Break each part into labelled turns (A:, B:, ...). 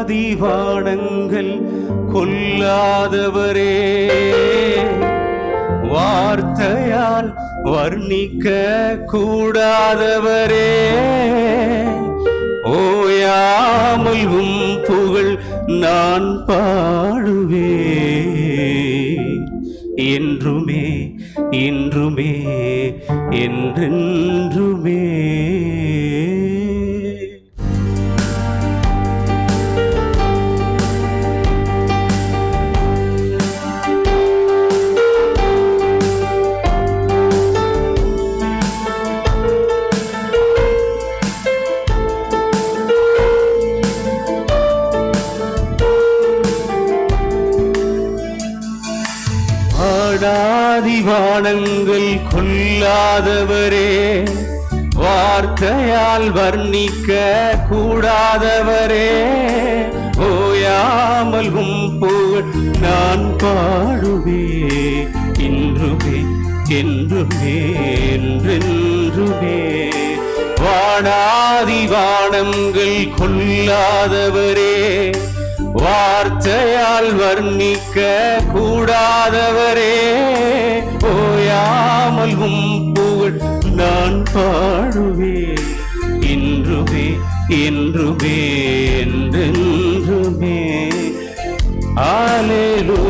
A: ஆதிவானங்கள் கொல்லாதவரே. வார்த்தையால் வர்ணிக்க கூடாதவரே ஓயாமல் உம் புகழ் நான் பாடுவே. என்றுமே இன்றுமே என்றென்றுமே. ஆதிவானங்கள் கொல்லாதவரே வார்த்தையால் வர்ணிக்க கூடாதவரே. ஓயாமல் உம் புகழ் நான் பாடுவே இன்றுமே என்றுமே என்றென்றுமே. வாடாதி வானங்கள் கொல்லாதவரே வார்த்தையால் வர்ணிக்க கூடாதவரே. ஓயாமல் உம் புகழ் நான் பாடுவேன். இன்றுமே என்றுமே என்றென்றுமே. ஆலேலுயா.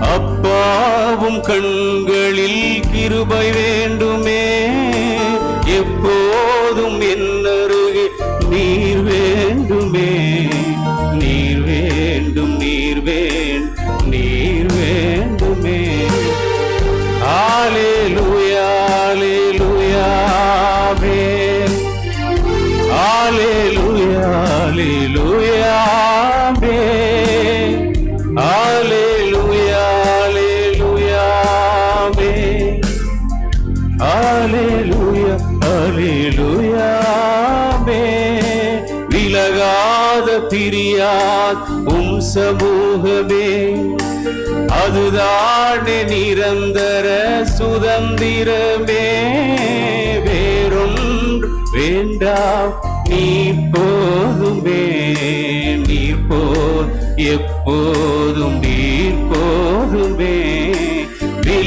A: அப்பாவும் கண்களில் கிருபை வேண்டுமே. எப்போதும் என்னருகே நீர் வேண்டுமே. Hallelujah hallelujah amen. விலகாத பிரியாத் உம் சமூகமே. அதுதான் நிரந்தர சுதந்திரமே. வேறொன்று வேண்டாம் நீ போதுமே. நீ போல் எப்போதும் நீ போதுமே.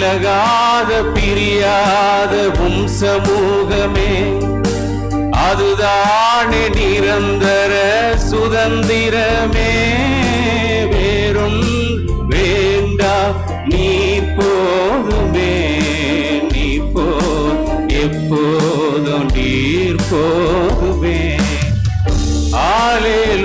A: விலகாத பிரியாத உம் சமூகமே அதுதானே நிரந்தர சுதந்திரமே. வேறும் வேண்டா நீ போதுமே. நீ போ எப்போதும் நீர் போதுமே. ஆலேலுயா